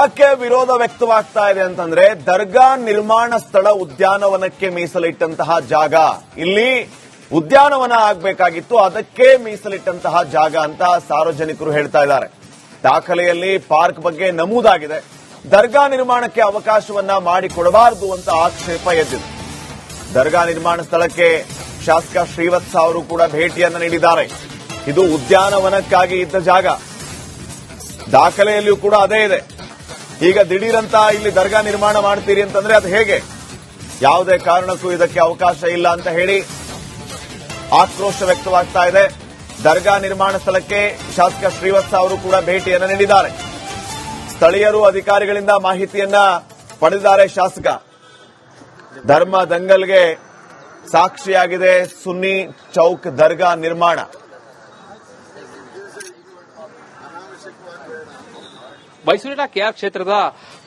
ಯಾಕೆ ವಿರೋಧ ವ್ಯಕ್ತವಾಗ್ತಾ ಇದೆ ಅಂತಂದ್ರೆ ದರ್ಗಾ ನಿರ್ಮಾಣ ಸ್ಥಳ ಉದ್ಯಾನವನಕ್ಕೆ ಮೀಸಲಿಟ್ಟಂತಹ ಜಾಗ. ಇಲ್ಲಿ ಉದ್ಯಾನವನ ಆಗ್ಬೇಕಾಗಿತ್ತು, ಅದಕ್ಕೆ ಮೀಸಲಿಟ್ಟಂತಹ ಜಾಗ ಅಂತ ಸಾರ್ವಜನಿಕರು ಹೇಳ್ತಾ ಇದ್ದಾರೆ. ದಾಖಲೆಯಲ್ಲಿ ಪಾರ್ಕ್ ಬಗ್ಗೆ ನಮೂದಾಗಿದೆ. ದರ್ಗಾ ನಿರ್ಮಾಣಕ್ಕೆ ಅವಕಾಶವನ್ನ ಮಾಡಿಕೊಡಬಾರದು ಅಂತ ಆಕ್ಷೇಪ ಎದ್ದಿದೆ. ದರ್ಗಾ ನಿರ್ಮಾಣ ಸ್ಥಳಕ್ಕೆ ಶಾಸಕ ಶ್ರೀವತ್ಸ ಅವರು ಕೂಡ ಭೇಟಿಯನ್ನು ನೀಡಿದ್ದಾರೆ. ಇದು ಉದ್ಯಾನವನಕ್ಕಾಗಿ ಇದ್ದ ಜಾಗ. ದಾಖಲೆಯಲ್ಲಿಯೂ ಕೂಡ ಅದೇ ಇದೆ. ಈಗ ದಿಢೀರಂತ ಇಲ್ಲಿ ದರ್ಗಾ ನಿರ್ಮಾಣ ಮಾಡ್ತೀರಿ ಅಂತಂದ್ರೆ ಅದು ಹೇಗೆ? ಯಾವುದೇ ಕಾರಣಕ್ಕೂ ಇದಕ್ಕೆ ಅವಕಾಶ ಇಲ್ಲ ಅಂತ ಹೇಳಿ ಆಕ್ರೋಶ ವ್ಯಕ್ತವಾಗ್ತಾ ಇದೆ. ದರ್ಗಾ ನಿರ್ಮಾಣ ಸ್ಥಳಕ್ಕೆ ಶಾಸಕ ಶ್ರೀವತ್ಸ ಅವರು ಕೂಡ ಭೇಟಿಯನ್ನು ನೀಡಿದ್ದಾರೆ. ಸ್ಥಳೀಯರು ಅಧಿಕಾರಿಗಳಿಂದ ಮಾಹಿತಿಯನ್ನ ಪಡೆದಿದ್ದಾರೆ ಶಾಸಕ. ಧರ್ಮ ದಂಗಲ್ಗೆ ಸಾಕ್ಷಿಯಾಗಿದೆ ಸುನ್ನಿ ಚೌಕ್ ದರ್ಗಾ ನಿರ್ಮಾಣ. ಮೈಸೂರಿನ ಕೆಆರ್ ಕ್ಷೇತ್ರದ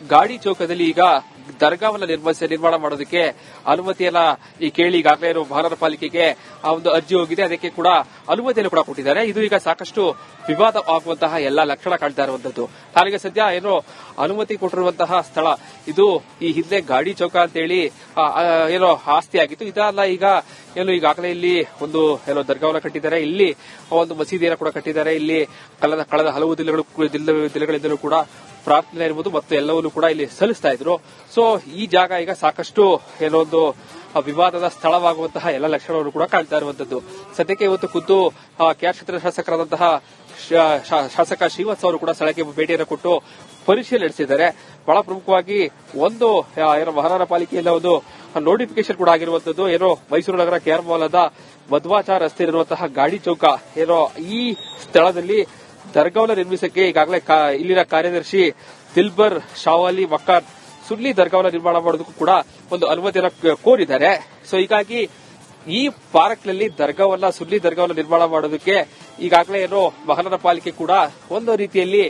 ಗಾಡಿ ಚೌಕದಲ್ಲಿ ಈಗ ದರ್ಗಾವನ್ನ ನಿರ್ಮಿಸಿ ನಿರ್ಮಾಣ ಮಾಡೋದಕ್ಕೆ ಅನುಮತಿಯನ್ನ ಈ ಕೇಳಿ ಈಗಾಗಲೇ ಇರೋ ಮಹಾನಗರ ಪಾಲಿಕೆಗೆ ಆ ಒಂದು ಅರ್ಜಿ ಹೋಗಿದೆ. ಅದಕ್ಕೆ ಕೂಡ ಅನುಮತಿಯನ್ನು ಕೂಡ ಕೊಟ್ಟಿದ್ದಾರೆ. ಇದು ಈಗ ಸಾಕಷ್ಟು ವಿವಾದ ಆಗುವಂತಹ ಎಲ್ಲಾ ಲಕ್ಷಣ ಕಾಣ್ತಾ ಇರುವಂತದ್ದು. ಹಾಗೆ ಸದ್ಯ ಏನೋ ಅನುಮತಿ ಕೊಟ್ಟಿರುವಂತಹ ಸ್ಥಳ ಇದು ಈ ಹಿಂದೆ ಗಾಡಿ ಚೌಕ ಅಂತೇಳಿ ಹೇಳಿ ಆ, ಏನೋ ಆಸ್ತಿ ಆಗಿತ್ತು. ಇದಲ್ಲ ಈಗ ಏನು ಈಗಾಗಲೇ ಇಲ್ಲಿ ಒಂದು ಏನೋ ದರ್ಗಾವನ್ನ ಕಟ್ಟಿದ್ದಾರೆ. ಇಲ್ಲಿ ಒಂದು ಮಸೀದಿಯನ್ನು ಕೂಡ ಕಟ್ಟಿದ್ದಾರೆ. ಇಲ್ಲಿ ಕಳೆದ ಕಳೆದ ಹಲವು ದಿನಗಳು ದಿನ- ದಿನಗಳಿಂದಲೂ ಕೂಡ ಪ್ರಾರ್ಥನೆ ಇರ್ಬೋದು ಮತ್ತು ಎಲ್ಲವನ್ನೂ ಕೂಡ ಇಲ್ಲಿ ಸಲ್ಲಿಸ್ತಾ ಇದ್ರು. ಸೊ ಈ ಜಾಗ ಈಗ ಸಾಕಷ್ಟು ಏನೋ ಒಂದು ವಿವಾದದ ಸ್ಥಳವಾಗುವಂತಹ ಎಲ್ಲ ಲಕ್ಷಣವನ್ನು ಕೂಡ ಕಾಣ್ತಾ ಇರುವಂತದ್ದು ಸದ್ಯಕ್ಕೆ ಇವತ್ತು ಖುದ್ದು ಕೆಆರ್ ಕ್ಷೇತ್ರ ಶಾಸಕರಾದಂತಹ ಶಾಸಕ ಶ್ರೀವತ್ಸ ಅವರು ಕೂಡ ಸ್ಥಳಕ್ಕೆ ಭೇಟಿಯನ್ನು ಕೊಟ್ಟು ಪರಿಶೀಲನೆ ನಡೆಸಿದ್ದಾರೆ. ಬಹಳ ಪ್ರಮುಖವಾಗಿ ಒಂದು ಏನೋ ಮಹಾನಗರ ಪಾಲಿಕೆಯಿಂದ ಒಂದು ನೋಟಿಫಿಕೇಶನ್ ಕೂಡ ಆಗಿರುವಂತದ್ದು ಏನೋ ಮೈಸೂರು ನಗರ ಕೆಆರ್ ಮಾಲದ ಮಧ್ವಾಚಾರ ರಸ್ತೆ ಗಾಡಿ ಚೌಕ. ಏನೋ ಈ ಸ್ಥಳದಲ್ಲಿ ದರ್ಗಾವನ್ನ ನಿರ್ಮಿಸಕ್ಕೆ ಈಗಾಗಲೇ ಇಲ್ಲಿನ ಕಾರ್ಯದರ್ಶಿ ದಿಲ್ಬರ್ ಶಾವಾಲಿ ಮಕ್ಕಾನ್ ಸುಳ್ಳಿ ದರ್ಗಾವನ್ನ ನಿರ್ಮಾಣ ಮಾಡೋದಕ್ಕೂ ಕೂಡ ಒಂದು ಅನುಮತಿಯನ್ನು ಕೋರಿದ್ದಾರೆ. ಸೊ ಹೀಗಾಗಿ ಈ ಪಾರ್ಕ್ನಲ್ಲಿ ದರ್ಗಾವನ್ನ, ಸುಲ್ಲಿ ದರ್ಗಾವನ್ನ ನಿರ್ಮಾಣ ಮಾಡೋದಕ್ಕೆ ಈಗಾಗಲೇ ಏನೋ ಮಹಾನಗರ ಪಾಲಿಕೆ ಕೂಡ ಒಂದು ರೀತಿಯಲ್ಲಿ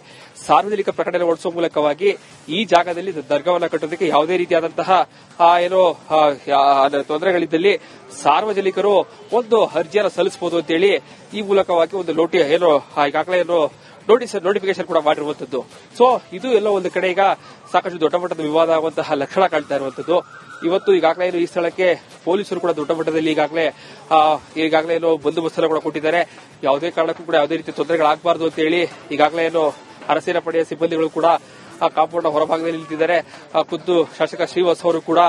ಸಾರ್ವಜನಿಕ ಪ್ರಕಟಣೆ ಹೊರಡಿಸುವ ಮೂಲಕವಾಗಿ ಈ ಜಾಗದಲ್ಲಿ ದರ್ಗಾವನ್ನ ಕಟ್ಟೋದಕ್ಕೆ ಯಾವುದೇ ರೀತಿಯಾದಂತಹ ಏನೋ ತೊಂದರೆಗಳಿದ್ದಲ್ಲಿ ಸಾರ್ವಜನಿಕರು ಒಂದು ಅರ್ಜಿಯನ್ನು ಸಲ್ಲಿಸಬಹುದು ಅಂತೇಳಿ ಈ ಮೂಲಕವಾಗಿ ಒಂದು ನೋಟಿ, ಏನೋ ಈಗಾಗಲೇ ಏನೋ ನೋಟಿಸ್ ನೋಟಿಫಿಕೇಶನ್ ಕೂಡ ಮಾಡಿರುವಂತದ್ದು. ಸೊ, ಇದು ಎಲ್ಲ ಒಂದು ಕಡೆ ಈಗ ಸಾಕಷ್ಟು ದೊಡ್ಡ ಮಟ್ಟದ ವಿವಾದ ಆಗುವಂತಹ ಲಕ್ಷಣ ಕಾಣ್ತಾ ಇರುವಂತದ್ದು. ಇವತ್ತು ಈಗಾಗಲೇ ಈ ಸ್ಥಳಕ್ಕೆ ಪೊಲೀಸರು ಕೂಡ ದೊಡ್ಡ ಮಟ್ಟದಲ್ಲಿ ಈಗಾಗಲೇ ಈಗಾಗಲೇ ಏನು ಬಂದೋಬಸ್ತ್ ಕೂಡ ಕೊಟ್ಟಿದ್ದಾರೆ. ಯಾವುದೇ ಕಾರಣಕ್ಕೂ ಕೂಡ ಯಾವುದೇ ರೀತಿ ತೊಂದರೆಗಳಾಗಬಾರದು ಅಂತ ಹೇಳಿ ಈಗಾಗಲೇ ಏನು ಅರಸಿನ ಪಡೆಯ ಸಿಬ್ಬಂದಿಗಳು ಕೂಡ, ಆ ಕಾಂಪೌಂಡ್ ಹೊರಭಾಗದಲ್ಲಿ ನಿಂತಿದ್ದಾರೆ. ಖುದ್ದು ಶಾಸಕ ಶ್ರೀವಾಸ್ ಅವರು ಕೂಡ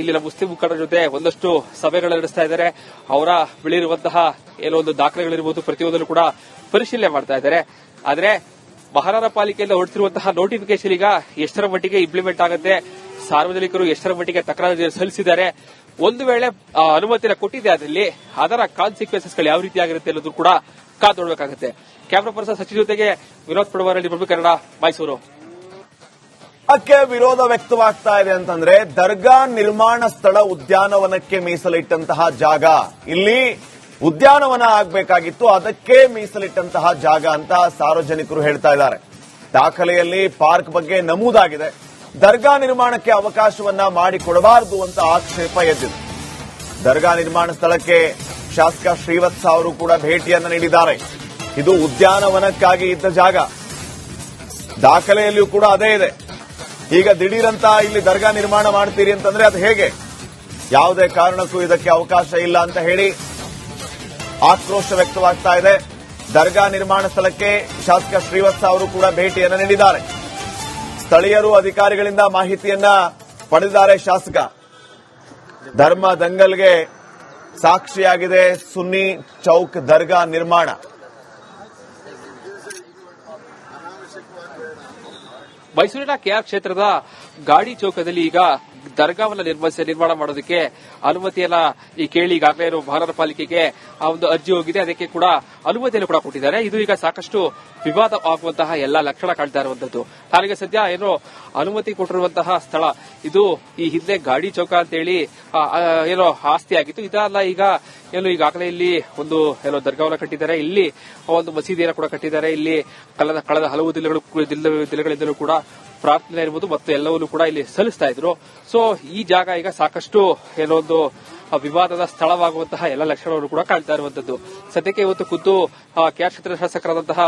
ಇಲ್ಲಿನ ಮುಸ್ಲಿಂ ಮುಖಂಡರ ಜೊತೆ ಒಂದಷ್ಟು ಸಭೆಗಳನ್ನು ನಡೆಸ್ತಾ ಇದ್ದಾರೆ. ಅವರ ಬೆಳೆಯಿರುವಂತಹ ಏನೋ ಒಂದು ದಾಖಲೆಗಳಿರ್ಬೋದು ಪ್ರತಿಯೊಂದನ್ನು ಕೂಡ ಪರಿಶೀಲನೆ ಮಾಡ್ತಾ ಇದ್ದಾರೆ. ಆದರೆ ಮಹಾನಗರ ಪಾಲಿಕೆಯಿಂದ ಹೊರಡಿಸಿರುವಂತಹ ನೋಟಿಫಿಕೇಶನ್ ಈಗ ಎಷ್ಟರ ಮಟ್ಟಿಗೆ ಇಂಪ್ಲಿಮೆಂಟ್ ಆಗುತ್ತೆ? ಸಾರ್ವಜನಿಕರು ಎಷ್ಟರ ಮಟ್ಟಿಗೆ ತಕರಾರು ಸಲ್ಲಿಸಿದ್ದಾರೆ, ಒಂದು ವೇಳೆ ಅನುಮತಿನ ಕೊಟ್ಟಿದೆ ಅದರಲ್ಲಿ ಅದರ ಕಾನ್ಸಿಕ್ವೆನ್ಸಸ್ಗಳು ಯಾವ ರೀತಿ ಆಗಿರುತ್ತೆ ಅನ್ನೋದು ಕೂಡ ಕಾದು ನೋಡಬೇಕಾಗುತ್ತೆ. ಕ್ಯಾಮ್ರಾ ಪರ್ಸನ್ ಸಚಿನ್ ಜೊತೆಗೆ ವಿನೋದ್ ಪಡವಾರಳ್ಳಿ ಪ್ರಭು ಕನ್ನಡ ಮೈಸೂರು. ಅದಕ್ಕೆ ವಿರೋಧ ವ್ಯಕ್ತವಾಗ್ತಾ ಇದೆ ಅಂತಂದ್ರೆ, ದರ್ಗಾ ನಿರ್ಮಾಣ ಸ್ಥಳ ಉದ್ಯಾನವನಕ್ಕೆ ಮೀಸಲಿಟ್ಟಂತಹ ಜಾಗ. ಇಲ್ಲಿ ಉದ್ಯಾನವನ ಆಗಬೇಕಾಗಿತ್ತು, ಅದಕ್ಕೆ ಮೀಸಲಿಟ್ಟಂತಹ ಜಾಗ ಅಂತ ಸಾರ್ವಜನಿಕರು ಹೇಳ್ತಾ ಇದ್ದಾರೆ. ದಾಖಲೆಯಲ್ಲಿ ಪಾರ್ಕ್ ಬಗ್ಗೆ ನಮೂದಾಗಿದೆ. ದರ್ಗಾ ನಿರ್ಮಾಣಕ್ಕೆ ಅವಕಾಶವನ್ನ ಮಾಡಿಕೊಡಬಾರದು ಅಂತ ಆಕ್ಷೇಪ ಎದ್ದಿದೆ. ದರ್ಗಾ ನಿರ್ಮಾಣ ಸ್ಥಳಕ್ಕೆ ಶಾಸಕ ಶ್ರೀವತ್ಸ ಅವರು ಕೂಡ ಭೇಟಿಯನ್ನು ನೀಡಿದ್ದಾರೆ. ಇದು ಉದ್ಯಾನವನಕ್ಕಾಗಿ ಇದ್ದ ಜಾಗ. ದಾಖಲೆಯಲ್ಲಿಯೂ ಕೂಡ ಅದೇ ಇದೆ. ಈಗ ದಿಢೀರಂತ ಇಲ್ಲಿ ದರ್ಗಾ ನಿರ್ಮಾಣ ಮಾಡ್ತೀರಿ ಅಂತಂದ್ರೆ ಅದು ಹೇಗೆ? ಯಾವುದೇ ಕಾರಣಕ್ಕೂ ಇದಕ್ಕೆ ಅವಕಾಶ ಇಲ್ಲ ಅಂತ ಹೇಳಿ ಆಕ್ರೋಶ ವ್ಯಕ್ತವಾಗ್ತಾ ಇದೆ. ದರ್ಗಾ ನಿರ್ಮಾಣ ಸ್ಥಳಕ್ಕೆ ಶಾಸಕ ಶ್ರೀವತ್ಸ ಅವರು ಕೂಡ ಭೇಟಿಯನ್ನು ನೀಡಿದ್ದಾರೆ. ಸ್ಥಳೀಯರು ಅಧಿಕಾರಿಗಳಿಂದ ಮಾಹಿತಿಯನ್ನ ಪಡೆದಿದ್ದಾರೆ ಶಾಸಕ. ಧರ್ಮ ದಂಗಲ್ಗೆ ಸಾಕ್ಷಿಯಾಗಿದೆ ಸುನ್ನಿ ಚೌಕ್ ದರ್ಗಾ ನಿರ್ಮಾಣ. ಮೈಸೂರಿನ ಕೆಆರ್ ಕ್ಷೇತ್ರದ ಗಾಡಿ ಚೌಕದಲ್ಲಿ ಈಗ ದರ್ಗಾವನ್ನ ನಿರ್ಮಿಸಿ ನಿರ್ಮಾಣ ಮಾಡೋದಕ್ಕೆ ಅನುಮತಿಯನ್ನ ಈ ಕೇಳಿ ಈಗಾಗಲೇ ಇರೋ ಮಹಾನಗರ ಪಾಲಿಕೆಗೆ ಆ ಒಂದು ಅರ್ಜಿ ಹೋಗಿದೆ. ಅದಕ್ಕೆ ಕೂಡ ಅನುಮತಿಯನ್ನು ಕೂಡ ಕೊಟ್ಟಿದ್ದಾರೆ. ಇದು ಈಗ ಸಾಕಷ್ಟು ವಿವಾದ ಆಗುವಂತಹ ಎಲ್ಲಾ ಲಕ್ಷಣ ಕಾಣ್ತಾ ಇರುವಂತದ್ದು. ಹಾಗೆ ಸದ್ಯ ಏನೋ ಅನುಮತಿ ಕೊಟ್ಟಿರುವಂತಹ ಸ್ಥಳ ಇದು ಈ ಹಿಂದೆ ಗಾಡಿ ಚೌಕ ಅಂತೇಳಿ ಹೇಳಿ ಆ, ಏನೋ ಆಸ್ತಿ ಆಗಿತ್ತು. ಇದಲ್ಲ ಈಗ ಏನು ಈಗಾಗಲೇ ಇಲ್ಲಿ ಒಂದು ಏನೋ ದರ್ಗಾವನ್ನ ಕಟ್ಟಿದ್ದಾರೆ. ಇಲ್ಲಿ ಒಂದು ಮಸೀದಿಯನ್ನು ಕೂಡ ಕಟ್ಟಿದ್ದಾರೆ. ಇಲ್ಲಿ ಕಳೆದ ಕಳೆದ ಹಲವು ದಿನಗಳು ದಿನ- ದಿನಗಳಿಂದಲೂ ಕೂಡ ಪ್ರಾರ್ಥನೆ ಇರ್ಬೋದು ಮತ್ತು ಎಲ್ಲವನ್ನೂ ಕೂಡ ಇಲ್ಲಿ ಸಲ್ಲಿಸ್ತಾ ಇದ್ರು. ಸೊ ಈ ಜಾಗ ಈಗ ಸಾಕಷ್ಟು ಏನೋ ಒಂದು ವಿವಾದದ ಸ್ಥಳವಾಗುವಂತಹ ಎಲ್ಲ ಲಕ್ಷಣವನ್ನು ಕೂಡ ಕಾಣ್ತಾ ಇರುವಂತದ್ದು ಸದ್ಯಕ್ಕೆ ಇವತ್ತು ಖುದ್ದು ಕೆಆರ್ ಕ್ಷೇತ್ರ ಶಾಸಕರಾದಂತಹ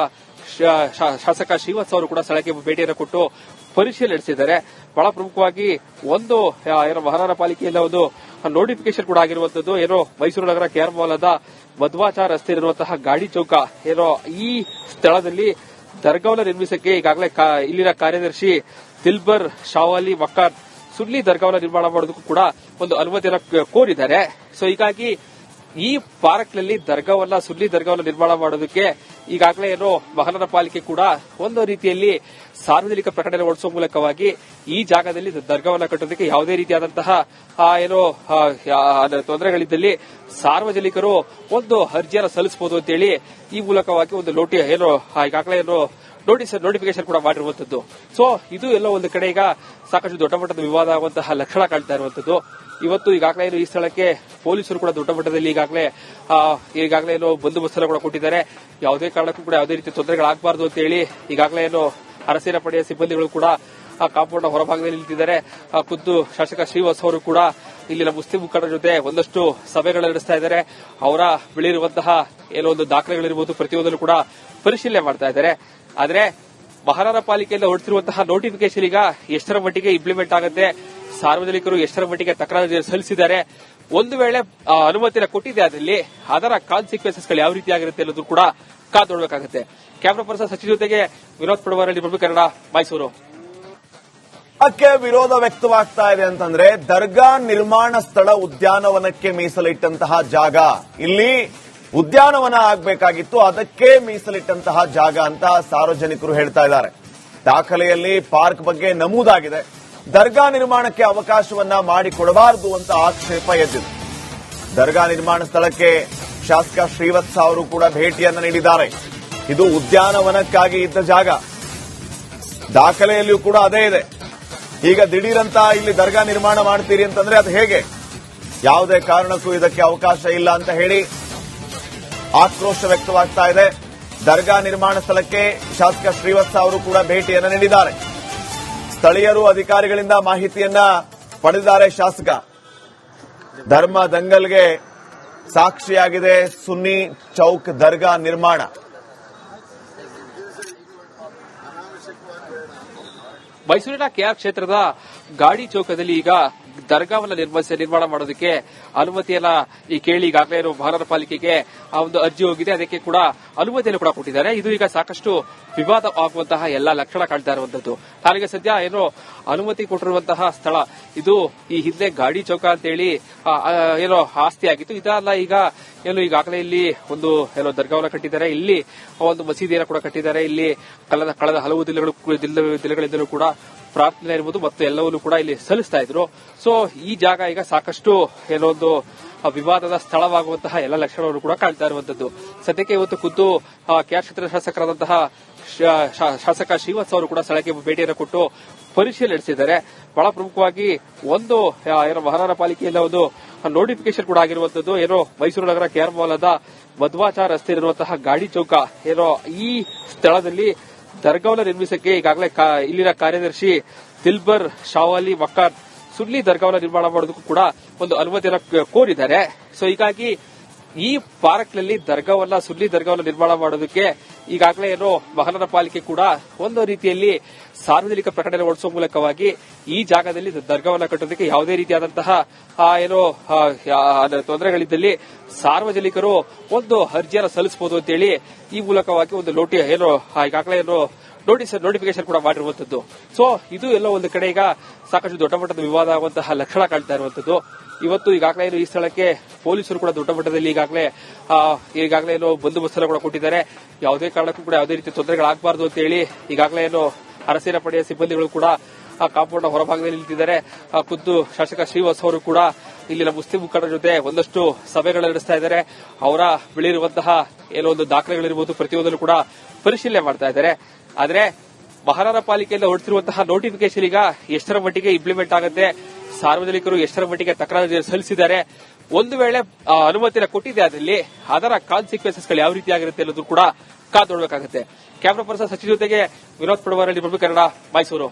ಶಾಸಕ ಶ್ರೀವತ್ಸ ಅವರು ಕೂಡ ಸ್ಥಳಕ್ಕೆ ಭೇಟಿಯನ್ನು ಕೊಟ್ಟು ಪರಿಶೀಲನೆ ನಡೆಸಿದ್ದಾರೆ. ಬಹಳ ಪ್ರಮುಖವಾಗಿ ಒಂದು ಏನೋ ಮಹಾನಗರ ಪಾಲಿಕೆಯಿಂದ ಒಂದು ನೋಟಿಫಿಕೇಶನ್ ಕೂಡ ಆಗಿರುವಂತದ್ದು ಏನೋ ಮೈಸೂರು ನಗರ ಕೆಆರ್ ಮಾಲದ ಮಧ್ವಾಚಾರ ರಸ್ತೆ ಗಾಡಿ ಚೌಕ. ಏನೋ ಈ ಸ್ಥಳದಲ್ಲಿ ದರ್ಗಾವನ್ನ ನಿರ್ಮಿಸಕ್ಕೆ ಈಗಾಗಲೇ ಇಲ್ಲಿನ ಕಾರ್ಯದರ್ಶಿ ದಿಲ್ಬರ್ ಶಾವಾಲಿ ಮಕ್ಕಾರ್ ಸುಳ್ಳಿ ದರ್ಗಾವನ್ನ ನಿರ್ಮಾಣ ಮಾಡೋದಕ್ಕೂ ಕೂಡ ಒಂದು ಅನುಮತಿಯನ್ನು ಕೋರಿದ್ದಾರೆ. ಸೊ ಹೀಗಾಗಿ ಈ ಪಾರ್ಕ್ನಲ್ಲಿ ದರ್ಗಾವನ್ನ ಸುಳ್ಳಿ ದರ್ಗಾವನ್ನ ನಿರ್ಮಾಣ ಮಾಡೋದಕ್ಕೆ ಈಗಾಗಲೇ ಏನು ಮಹಾನಗರ ಪಾಲಿಕೆ ಕೂಡ ಒಂದು ರೀತಿಯಲ್ಲಿ ಸಾರ್ವಜನಿಕ ಪ್ರಕಟಣೆ ಹೊರಡಿಸುವ ಮೂಲಕವಾಗಿ ಈ ಜಾಗದಲ್ಲಿ ದರ್ಗಾವನ್ನ ಕಟ್ಟೋದಕ್ಕೆ ಯಾವುದೇ ರೀತಿಯಾದಂತಹ ಏನೋ ತೊಂದರೆಗಳಿದ್ದಲ್ಲಿ ಸಾರ್ವಜನಿಕರು ಒಂದು ಅರ್ಜಿಯನ್ನು ಸಲ್ಲಿಸಬಹುದು ಅಂತೇಳಿ ಈ ಮೂಲಕವಾಗಿ ಒಂದು ನೋಟಿ ಏನೋ ಈಗಾಗಲೇ ಏನೋ ನೋಟಿಸ್ ನೋಟಿಫಿಕೇಶನ್ ಕೂಡ ಮಾಡಿರುವಂತದ್ದು. ಸೊ ಇದು ಎಲ್ಲ ಒಂದು ಕಡೆ ಈಗ ಸಾಕಷ್ಟು ದೊಡ್ಡ ಮಟ್ಟದ ವಿವಾದ ಆಗುವಂತಹ ಲಕ್ಷಣ ಕಾಣ್ತಾ ಇರುವಂತದ್ದು. ಇವತ್ತು ಈಗಾಗಲೇ ಈ ಸ್ಥಳಕ್ಕೆ ಪೊಲೀಸರು ಕೂಡ ದೊಡ್ಡ ಮಟ್ಟದಲ್ಲಿ ಈಗಾಗಲೇ ಈಗಾಗಲೇ ಏನು ಬಂದೋಬಸ್ತ್ ಕೂಡ ಕೊಟ್ಟಿದ್ದಾರೆ. ಯಾವುದೇ ಕಾರಣಕ್ಕೂ ಕೂಡ ಯಾವುದೇ ರೀತಿ ತೊಂದರೆಗಳಾಗಬಾರದು ಅಂತ ಹೇಳಿ ಈಗಾಗಲೇ ಏನು ಅರಸಿನ ಪಡೆಯ ಸಿಬ್ಬಂದಿಗಳು ಕೂಡ ಆ ಕಾಂಪೌಂಡ್ ಹೊರಭಾಗದಲ್ಲಿ ನಿಂತಿದ್ದಾರೆ. ಆ, ಖುದ್ದು ಶಾಸಕ ಶ್ರೀವಾಸ್ ಅವರು ಕೂಡ ಇಲ್ಲಿನ ಮುಸ್ಲಿಂ ಮುಖಂಡರ ಜೊತೆ ಒಂದಷ್ಟು ಸಭೆಗಳನ್ನು ನಡೆಸ್ತಾ ಇದ್ದಾರೆ. ಅವರ ಬೆಳೆಯಿರುವಂತಹ ಏನೋ ಒಂದು ದಾಖಲೆಗಳಿರ್ಬೋದು ಪ್ರತಿಯೊಂದನ್ನು ಕೂಡ ಪರಿಶೀಲನೆ ಮಾಡ್ತಾ ಇದ್ದಾರೆ. ಆದ್ರೆ ಮಹಾನಗರ ಪಾಲಿಕೆಯಿಂದ ಹೊರಡಿಸಿರುವಂತಹ ನೋಟಿಫಿಕೇಶನ್ ಈಗ ಎಷ್ಟರ ಮಟ್ಟಿಗೆ ಇಂಪ್ಲಿಮೆಂಟ್ ಆಗುತ್ತೆ, ಸಾರ್ವಜನಿಕರು ಎಷ್ಟರ ಮಟ್ಟಿಗೆ ತಕರಾರು ಸಲ್ಲಿಸಿದ್ದಾರೆ, ಒಂದು ವೇಳೆ ಅನುಮತಿನ ಕೊಟ್ಟಿದೆ ಅದರಲ್ಲಿ ಅದರ ಕಾನ್ಸಿಕ್ವೆನ್ಸಸ್ಗಳು ಯಾವ ರೀತಿ ಆಗಿರುತ್ತೆ ಅನ್ನೋದು ಕೂಡ ಕಾದು ನೋಡಬೇಕಾಗುತ್ತೆ. ಕ್ಯಾಮ್ರಾ ಪರ್ಸನ್ ಸಚಿವ ಜೊತೆಗೆ ವಿನೋದ್ ಪಡವಾರಳ್ಳಿ ಪ್ರಭು ಕನ್ನಡ ಮೈಸೂರು ಅದಕ್ಕೆ ವಿರೋಧ ವ್ಯಕ್ತವಾಗ್ತಾ ಇದೆ ಅಂತಂದ್ರೆ ದರ್ಗಾ ನಿರ್ಮಾಣ ಸ್ಥಳ ಉದ್ಯಾನವನಕ್ಕೆ ಮೀಸಲಿಟ್ಟಂತಹ ಜಾಗ. ಇಲ್ಲಿ ಉದ್ಯಾನವನ ಆಗಬೇಕಾಗಿತ್ತು ಅದಕ್ಕೆ ಮೀಸಲಿಟ್ಟಂತಹ ಜಾಗ ಅಂತ ಸಾರ್ವಜನಿಕರು ಹೇಳ್ತಾ ಇದ್ದಾರೆ. ದಾಖಲೆಯಲ್ಲಿ ಪಾರ್ಕ್ ಬಗ್ಗೆ ನಮೂದಾಗಿದೆ. ದರ್ಗಾ ನಿರ್ಮಾಣಕ್ಕೆ ಅವಕಾಶವನ್ನ ಮಾಡಿಕೊಡಬಾರದು ಅಂತ ಆಕ್ಷೇಪ ಎದ್ದಿದೆ. ದರ್ಗಾ ನಿರ್ಮಾಣ ಸ್ಥಳಕ್ಕೆ ಶಾಸಕ ಶ್ರೀವತ್ಸ ಅವರು ಕೂಡ ಭೇಟಿಯನ್ನ ನೀಡಿದ್ದಾರೆ. ಇದು ಉದ್ಯಾನವನಕ್ಕಾಗಿ ಇದ್ದ ಜಾಗ. ದಾಖಲೆಯಲ್ಲಿಯೂ ಕೂಡ ಅದೇ ಇದೆ. ಈಗ ದಿಢೀರಂತ ಇಲ್ಲಿ ದರ್ಗಾ ನಿರ್ಮಾಣ ಮಾಡ್ತೀರಿ ಅಂತಂದ್ರೆ ಅದು ಹೇಗೆ? ಯಾವುದೇ ಕಾರಣಕ್ಕೂ ಇದಕ್ಕೆ ಅವಕಾಶ ಇಲ್ಲ ಅಂತ ಹೇಳಿ ಆಕ್ರೋಶ ವ್ಯಕ್ತವಾಗ್ತಾ ಇದೆ. ದರ್ಗಾ ನಿರ್ಮಾಣ ಸ್ಥಳಕ್ಕೆ ಶಾಸಕ ಶ್ರೀವತ್ಸ ಅವರು ಕೂಡ ಭೇಟಿಯನ್ನು ನೀಡಿದ್ದಾರೆ. ಸ್ಥಳೀಯರು ಅಧಿಕಾರಿಗಳಿಂದ ಮಾಹಿತಿಯನ್ನ ಪಡೆದಿದ್ದಾರೆ ಶಾಸಕ. ಧರ್ಮ ದಂಗಲ್ಗೆ ಸಾಕ್ಷಿಯಾಗಿದೆ ಸುನ್ನಿ ಚೌಕ್ ದರ್ಗಾ ನಿರ್ಮಾಣ. ಮೈಸೂರಿನ ಕೆಆರ್ ಕ್ಷೇತ್ರದ ಗಾಡಿ ಚೌಕದಲ್ಲಿ ಈಗ ದರ್ಗಾವನ್ನ ನಿರ್ಮಿಸಿ ನಿರ್ಮಾಣ ಮಾಡೋದಕ್ಕೆ ಅನುಮತಿಯನ್ನ ಈ ಕೇಳಿ ಈಗಾಗಲೇ ಇರುವ ಮಹಾನಗರ ಪಾಲಿಕೆಗೆ ಆ ಒಂದು ಅರ್ಜಿ ಹೋಗಿದೆ. ಅದಕ್ಕೆ ಕೂಡ ಅನುಮತಿಯನ್ನು ಕೂಡ ಕೊಟ್ಟಿದ್ದಾರೆ. ಇದು ಈಗ ಸಾಕಷ್ಟು ವಿವಾದ ಆಗುವಂತಹ ಎಲ್ಲಾ ಲಕ್ಷಣ ಕಾಣ್ತಾ ಇರುವಂತದ್ದು. ಹಾಗೆ ಸದ್ಯ ಏನೋ ಅನುಮತಿ ಕೊಟ್ಟಿರುವಂತಹ ಸ್ಥಳ ಇದು ಈ ಹಿಂದೆ ಗಾಡಿ ಚೌಕ ಅಂತೇಳಿ ಏನೋ ಆಸ್ತಿ ಆಗಿತ್ತು. ಇದಲ್ಲ ಈಗ ಏನು ಈಗಾಗಲೇ ಇಲ್ಲಿ ಒಂದು ಏನೋ ದರ್ಗಾವನ್ನ ಕಟ್ಟಿದ್ದಾರೆ. ಇಲ್ಲಿ ಒಂದು ಮಸೀದಿಯನ್ನು ಕೂಡ ಕಟ್ಟಿದ್ದಾರೆ. ಇಲ್ಲಿ ಕಳೆದ ಕಳೆದ ಹಲವು ದಿನ- ದಿನಗಳಿಂದಲೂ ಕೂಡ ಪ್ರಾರ್ಥನೆ ಇರ್ಬೋದು ಮತ್ತು ಎಲ್ಲವನ್ನೂ ಕೂಡ ಇಲ್ಲಿ ಸಲ್ಲಿಸ್ತಾ ಇದ್ರು. ಸೊ ಈ ಜಾಗ ಈಗ ಸಾಕಷ್ಟು ಏನೋ ಒಂದು ವಿವಾದದ ಸ್ಥಳವಾಗುವಂತಹ ಎಲ್ಲ ಲಕ್ಷಣವನ್ನು ಕೂಡ ಕಾಣ್ತಾ ಇರುವಂತದ್ದು ಸದ್ಯಕ್ಕೆ ಇವತ್ತು ಖುದ್ದು ಕೆಆರ್ ಕ್ಷೇತ್ರ ಶಾಸಕರಾದಂತಹ ಶಾಸಕ ಶ್ರೀವತ್ಸ ಅವರು ಕೂಡ ಸ್ಥಳಕ್ಕೆ ಭೇಟಿಯನ್ನು ಕೊಟ್ಟು ಪರಿಶೀಲನೆ ನಡೆಸಿದ್ದಾರೆ. ಬಹಳ ಪ್ರಮುಖವಾಗಿ ಒಂದು ಏನೋ ಮಹಾನಗರ ಪಾಲಿಕೆಯಿಂದ ಒಂದು ನೋಟಿಫಿಕೇಶನ್ ಕೂಡ ಆಗಿರುವಂತದ್ದು ಏನೋ ಮೈಸೂರು ನಗರ ಕೆಆರ್ ಮಾಲದ ಮಧ್ವಾಚಾರ ರಸ್ತೆ ಗಾಡಿ ಚೌಕ. ಏನೋ ಈ ಸ್ಥಳದಲ್ಲಿ ದರ್ಗಾವನ್ನ ನಿರ್ಮಿಸಕ್ಕೆ ಈಗಾಗಲೇ ಇಲ್ಲಿನ ಕಾರ್ಯದರ್ಶಿ ದಿಲ್ಬರ್ ಶಾವಾಲಿ ಮಕ್ಕಾರ್ ಸುಳ್ಳಿ ದರ್ಗಾವನ್ನ ನಿರ್ಮಾಣ ಮಾಡೋದಕ್ಕೂ ಕೂಡ ಒಂದು ಅನುಮತಿಯನ್ನು ಕೋರಿದ್ದಾರೆ. ಸೊ ಹೀಗಾಗಿ ಈ ಪಾರ್ಕ್ನಲ್ಲಿ ದರ್ಗಾವನ್ನ ಸುಳ್ಳಿ ದರ್ಗಾವನ್ನ ನಿರ್ಮಾಣ ಮಾಡೋದಕ್ಕೆ ಈಗಾಗಲೇ ಏನು ಮಹಾನಗರ ಪಾಲಿಕೆ ಕೂಡ ಒಂದು ರೀತಿಯಲ್ಲಿ ಸಾರ್ವಜನಿಕ ಪ್ರಕಟಣೆ ಹೊರಡಿಸುವ ಮೂಲಕವಾಗಿ ಈ ಜಾಗದಲ್ಲಿ ದರ್ಗವನ್ನು ಕಟ್ಟೋದಕ್ಕೆ ಯಾವುದೇ ರೀತಿಯಾದಂತಹ ಏನೋ ತೊಂದರೆಗಳಿದ್ದಲ್ಲಿ ಸಾರ್ವಜನಿಕರು ಒಂದು ಅರ್ಜಿಯನ್ನು ಸಲ್ಲಿಸಬಹುದು ಅಂತೇಳಿ ಈ ಮೂಲಕವಾಗಿ ಒಂದು ನೋಟಿ, ಏನು ಈಗಾಗಲೇ ಏನೋ ನೋಟಿಸ್ ನೋಟಿಫಿಕೇಶನ್ ಕೂಡ ಮಾಡಿರುವಂತದ್ದು. ಸೊ, ಇದು ಎಲ್ಲ ಒಂದು ಕಡೆ ಈಗ ಸಾಕಷ್ಟು ದೊಡ್ಡ ಮಟ್ಟದ ವಿವಾದ ಆಗುವಂತಹ ಲಕ್ಷಣ ಕಾಣ್ತಾ ಇರುವಂತದ್ದು. ಇವತ್ತು ಈಗಾಗಲೇ ಈ ಸ್ಥಳಕ್ಕೆ ಪೊಲೀಸರು ಕೂಡ ದೊಡ್ಡ ಮಟ್ಟದಲ್ಲಿ ಈಗಾಗಲೇ ಈಗಾಗಲೇ ಏನು ಬಂದೋಬಸ್ತ್ ಕೂಡ ಕೊಟ್ಟಿದ್ದಾರೆ. ಯಾವುದೇ ಕಾರಣಕ್ಕೂ ಕೂಡ ಯಾವುದೇ ರೀತಿ ತೊಂದರೆಗಳಾಗಬಾರದು ಅಂತ ಹೇಳಿ ಈಗಾಗಲೇ ಏನು ಅರಸಿನ ಪಡೆಯ ಸಿಬ್ಬಂದಿಗಳು ಕೂಡ, ಆ ಕಾಂಪೌಂಡ್ ಹೊರಭಾಗದಲ್ಲಿ ನಿಂತಿದ್ದಾರೆ. ಖುದ್ದು ಶಾಸಕ ಶ್ರೀವಾಸ್ ಅವರು ಕೂಡ ಇಲ್ಲಿನ ಮುಸ್ಲಿಂ ಮುಖಂಡರ ಜೊತೆ ಒಂದಷ್ಟು ಸಭೆಗಳನ್ನು ನಡೆಸ್ತಾ ಇದ್ದಾರೆ. ಅವರ ಬೆಳೆಯಿರುವಂತಹ ಏನೋ ಒಂದು ದಾಖಲೆಗಳಿರ್ಬೋದು ಪ್ರತಿಯೊಂದನ್ನು ಕೂಡ ಪರಿಶೀಲನೆ ಮಾಡ್ತಾ ಇದ್ದಾರೆ. ಆದರೆ ಮಹಾನಗರ ಪಾಲಿಕೆಯಿಂದ ಹೊರಡಿಸಿರುವಂತಹ ನೋಟಿಫಿಕೇಶನ್ ಈಗ ಎಷ್ಟರ ಮಟ್ಟಿಗೆ ಇಂಪ್ಲಿಮೆಂಟ್ ಆಗುತ್ತೆ? ಸಾರ್ವಜನಿಕರು ಎಷ್ಟರ ಮಟ್ಟಿಗೆ ತಕರಾರು ಸಲ್ಲಿಸಿದ್ದಾರೆ, ಒಂದು ವೇಳೆ ಅನುಮತಿನ ಕೊಟ್ಟಿದೆ ಅದರಲ್ಲಿ ಅದರ ಕಾನ್ಸಿಕ್ವೆನ್ಸಸ್ಗಳು ಯಾವ ರೀತಿ ಆಗಿರುತ್ತೆ ಅನ್ನೋದು ಕೂಡ ಕಾದು ನೋಡಬೇಕಾಗುತ್ತೆ. ಕ್ಯಾಮ್ರಾ ಪರ್ಸನ್ ಸಚಿವ ಜೊತೆಗೆ ವಿನೋದ್ ಪ್ರಭು ಕನ್ನಡ, ಮೈಸೂರು.